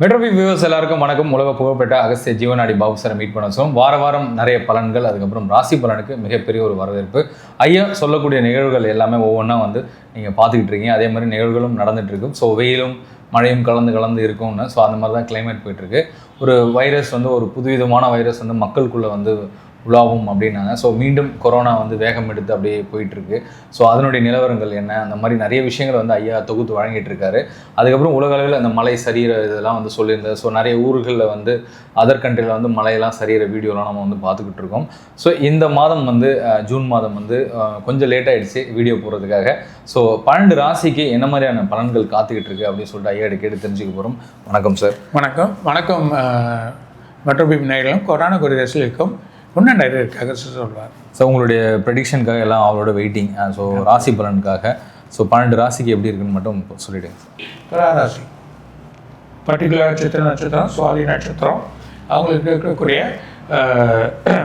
மெட்ரோபி viewers எல்லாருக்கும் வணக்கம். உலக புகழ்பெற்ற அகஸ்திய ஜீவனாடி பாபு சாரை மீட் பண்ண சொல்லும் வார வாரம் நிறைய பலன்கள் அதுக்கப்புறம் ராசி பலனுக்கு மிகப்பெரிய ஒரு வரவேற்பு. ஐயா சொல்லக்கூடிய நிகழ்வுகள் எல்லாமே ஒவ்வொன்றா வந்து நீங்கள் பார்த்துக்கிட்டு இருக்கீங்க. அதே மாதிரி நிகழ்வுகளும் நடந்துட்டு இருக்கும் ஸோ வெயிலும் மழையும் கலந்து கலந்து இருக்கும்னு. ஸோ அந்த மாதிரி தான் கிளைமேட் போயிட்டுருக்கு ஒரு வைரஸ் வந்து ஒரு புதுவிதமான வைரஸ் வந்து மக்களுக்குள்ளே வந்து உலாவும் அப்படின்னாங்க. ஸோ மீண்டும் கொரோனா வந்து வேகம் எடுத்து அப்படியே போயிட்டுருக்கு. ஸோ அதனுடைய நிலவரங்கள் என்ன? அந்த மாதிரி நிறைய விஷயங்கள் வந்து ஐயா தொகுத்து வழங்கிட்டு இருக்காரு அதுக்கப்புறம் உலக அளவில் அந்த மலை சரியிற இதெல்லாம் வந்து சொல்லியிருந்தது ஸோ நிறைய ஊர்களில் வந்து அதர் கண்ட்ரியில் வந்து மலையெல்லாம் சரியிற வீடியோலாம் நம்ம வந்து பார்த்துக்கிட்டு இருக்கோம் ஸோ இந்த மாதம் வந்து ஜூன் மாதம் வந்து கொஞ்சம் லேட் ஆகிடுச்சு வீடியோ போடுறதுக்காக. ஸோ பன்னெண்டு ராசிக்கு என்ன மாதிரியான பலன்கள் காத்துக்கிட்டு இருக்கு அப்படின்னு சொல்லிட்டு ஐயா கேட்டு தெரிஞ்சுக்க போகிறோம் வணக்கம் சார் வணக்கம். வணக்கம் மற்றபீம் நேர்களும் கொரோனா குறி ரசிகர்களுக்கும் முன்னேறியிருக்காக சொல்வார் ஸோ உங்களுடைய ப்ரெடிக்ஷனுக்காக எல்லாம் அவளோட வெயிட்டிங் ஸோ ராசி பலனுக்காக ஸோ பன்னெண்டு ராசிக்கு எப்படி இருக்குன்னு மட்டும் சொல்லிடுங்க. துளாராசி பர்டிகுலர் நட்சத்திரம் நட்சத்திரம் சுவாதி நட்சத்திரம் அவங்களுக்கு இருக்கக்கூடிய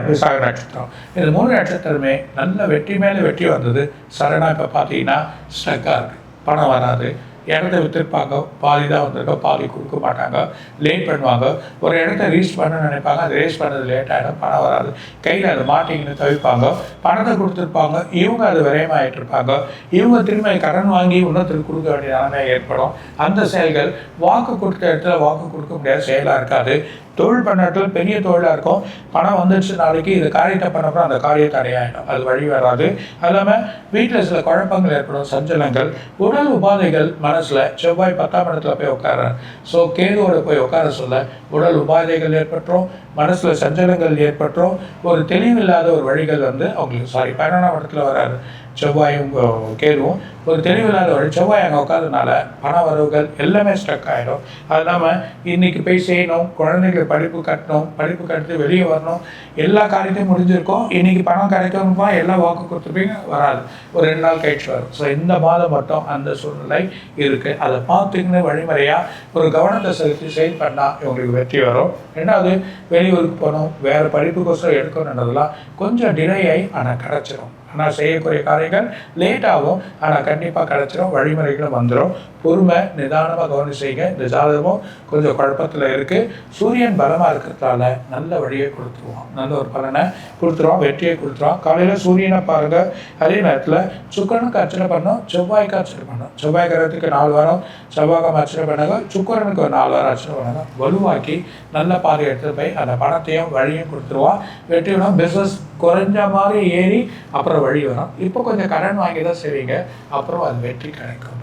விசாக நட்சத்திரம். இந்த மூணு நட்சத்திரமே நல்ல வெற்றி மேலே வெற்றி வந்தது. சரணா இப்போ பார்த்தீங்கன்னா ஸ்ட்ரக்காக இருக்குது பணம் வராது. இடத்த விற்றுருப்பாங்க பாதி தான் வந்திருக்கோம் பாதி கொடுக்க மாட்டாங்க லேட் பண்ணுவாங்க. ஒரு இடத்த ரீச் பண்ண நினைப்பாங்க அது ரீச் பண்ணது லேட் ஆகிடும் பணம் வராது. கையில் அது மாட்டிங்கன்னு தவிப்பாங்க பணத்தை கொடுத்துருப்பாங்க இவங்க அது விரயமாயிட்டு இருப்பாங்க இவங்க திரும்ப கடன் வாங்கி இன்னொருத்தருக்கு கொடுக்க வேண்டிய நிலைமை ஏற்படும். அந்த செயல்கள் வாக்கு கொடுத்த இடத்துல வாக்கு கொடுக்க முடியாத செயலாக இருக்காது. தொழில் பண்ண பெரிய தொழிலாக இருக்கும். பணம் வந்துடுச்சு நாளைக்கு இது காரியத்தை பண்ணப்போ அந்த காரியம் தடையாயிடும் அது வழி வராது. அது இல்லாமல் வீட்டில் சில குழப்பங்கள் ஏற்படும் சஞ்சலங்கள். உடல் உபாதைகள் மனசில் செவ்வாய் பத்தாம் இடத்துல போய் உட்கார ஸோ கேதுவோட போய் உட்கார சொல்ல உடல் உபாதைகள் ஏற்பட்டுரும் மனசில் சஞ்சலங்கள் ஏற்பட்டுரும். ஒரு தெளிவில்லாத ஒரு வழிகள் வந்து அவங்களுக்கு சாரி பதினொன்றாம் இடத்துல வராது செவ்வாயும் அஹ், கேதுவும். ஒரு தெளிவில்லாத வழி செவ்வாய் அங்கே உட்காதனால பண வரவுகள் எல்லாமே ஸ்ட்ரக் ஆகிடும் அது இல்லாமல் இன்னைக்கு போய் செய்யணும் குழந்தைங்களுக்கு படிப்பு கட்டணும் படிப்பு கட்டி வெளியே வரணும் எல்லா காரியத்தையும் முடிஞ்சிருக்கும். இன்னைக்கு பணம் கிடைக்கணுமா எல்லாம் வாக்கு கொடுத்துருப்பீங்க வராது. ஒரு ரெண்டு நாள் கழிச்சு வரும். ஸோ இந்த மாதம் மட்டும் அந்த சூழ்நிலை இருக்குது அதை பார்த்துக்கின்னு வழிமுறையாக ஒரு கவனத்தை செலுத்தி செயல் பண்ணால் இவங்களுக்கு வெற்றி வரும். ரெண்டாவது வெளியூருக்கு போகணும் வேறு படிப்புக்கோசரம் எடுக்கணுன்றதெல்லாம் கொஞ்சம் டிலே ஆகி ஆனால் கிடச்சிரும். ஆனால் செய்யக்கூடிய காரியங்கள் லேட் ஆகும். ஆனால் கண்டிப்பாக கிடச்சிரும் வழிமுறைகளும் வந்துடும் பொறுமை நிதானமாக கவனம் செய்யுங்க. இந்த ஜாதகமும் கொஞ்சம் குழப்பத்தில் இருக்குது சூரியன் பலமாக இருக்கிறதால நல்ல வழியை கொடுத்துருவோம் நல்ல ஒரு பலனை கொடுத்துருவோம் வெற்றியை கொடுத்துருவோம் காலையில் சூரியனை பாருங்கள் அதே நேரத்தில் சுக்கரனுக்கு அர்ச்சனை பண்ணோம் செவ்வாய்க்கு அர்ச்சனை பண்ணோம் செவ்வாய் கிரகத்துக்கு நாலு வாரம் செவ்வாய்க்கு அர்ச்சனை பண்ணாங்க. சுக்கரனுக்கு ஒரு நாலு வாரம் அர்ச்சனை பண்ணாங்க. வலுவாக்கி நல்ல பாதை எடுத்து போய் அந்த பணத்தையும் வழியும் கொடுத்துருவோம் வெற்றி விடும் பிஸ்னஸ் குறைஞ்ச மாதிரி ஏறி அப்புறம் வழி வரும் இப்போ கொஞ்சம் கடன் வாங்கி தான் செய்வீங்க அப்புறம் அது வெற்றி கிடைக்கும்.